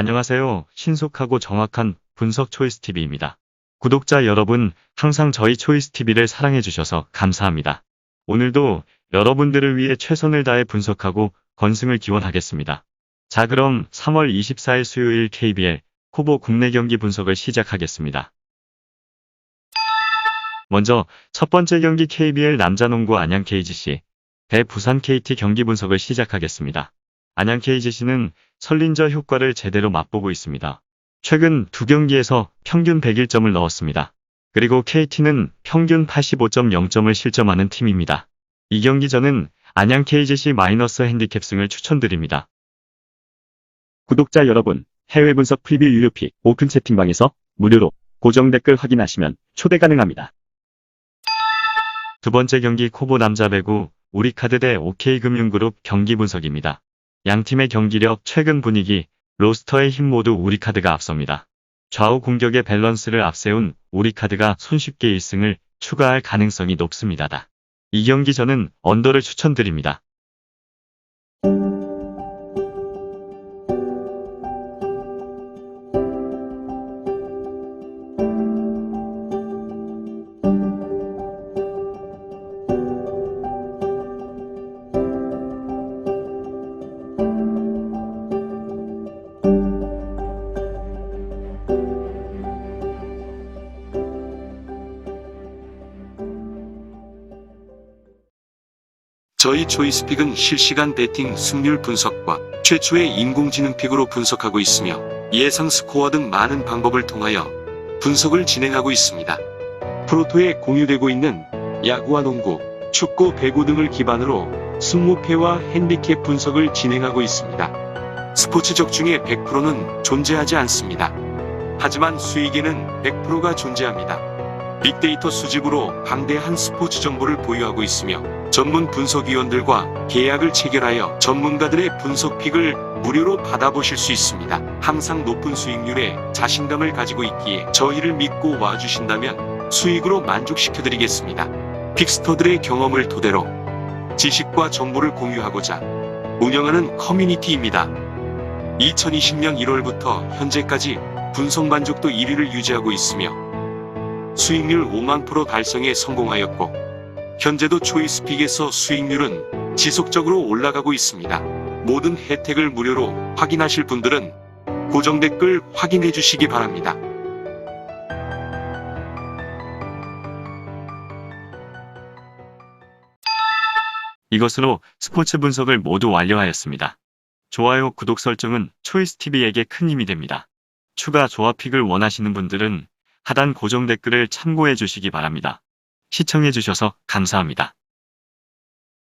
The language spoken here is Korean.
안녕하세요. 신속하고 정확한 분석 초이스TV입니다. 구독자 여러분, 항상 저희 초이스TV를 사랑해주셔서 감사합니다. 오늘도 여러분들을 위해 최선을 다해 분석하고 건승을 기원하겠습니다. 자, 그럼 3월 24일 수요일 KBL 코보 국내 경기 분석을 시작하겠습니다. 먼저 첫 번째 경기 KBL 남자농구 안양 KGC 대 부산 KT 경기 분석을 시작하겠습니다. 안양 KGC는 설린저 효과를 제대로 맛보고 있습니다. 최근 두 경기에서 평균 101점을 넣었습니다. 그리고 KT는 평균 85.0점을 실점하는 팀입니다. 이 경기 저는 안양 KGC 마이너스 핸디캡 승을 추천드립니다. 구독자 여러분, 해외 분석 프리뷰 유료픽 오픈 채팅방에서 무료로 고정 댓글 확인하시면 초대 가능합니다. 두 번째 경기 코보 남자 배구 우리카드 대 OK금융그룹 경기 분석입니다. 양 팀의 경기력, 최근 분위기, 로스터의 힘 모두 우리카드가 앞섭니다. 좌우 공격의 밸런스를 앞세운 우리카드가 손쉽게 1승을 추가할 가능성이 높습니다. 이 경기 저는 언더를 추천드립니다. 저희 초이스픽은 실시간 베팅 승률 분석과 최초의 인공지능 픽으로 분석하고 있으며 예상 스코어 등 많은 방법을 통하여 분석을 진행하고 있습니다. 프로토에 공유되고 있는 야구와 농구, 축구, 배구 등을 기반으로 승무패와 핸디캡 분석을 진행하고 있습니다. 스포츠적 중에 100%는 존재하지 않습니다. 하지만 수익에는 100%가 존재합니다. 빅데이터 수집으로 방대한 스포츠 정보를 보유하고 있으며 전문 분석위원들과 계약을 체결하여 전문가들의 분석픽을 무료로 받아보실 수 있습니다. 항상 높은 수익률에 자신감을 가지고 있기에 저희를 믿고 와주신다면 수익으로 만족시켜드리겠습니다. 픽스터들의 경험을 토대로 지식과 정보를 공유하고자 운영하는 커뮤니티입니다. 2020년 1월부터 현재까지 분석 만족도 1위를 유지하고 있으며 수익률 5만 프로 달성에 성공하였고 현재도 초이스픽에서 수익률은 지속적으로 올라가고 있습니다. 모든 혜택을 무료로 확인하실 분들은 고정 댓글 확인해 주시기 바랍니다. 이것으로 스포츠 분석을 모두 완료하였습니다. 좋아요, 구독 설정은 초이스TV에게 큰 힘이 됩니다. 추가 조합픽을 원하시는 분들은 하단 고정 댓글을 참고해 주시기 바랍니다. 시청해 주셔서 감사합니다.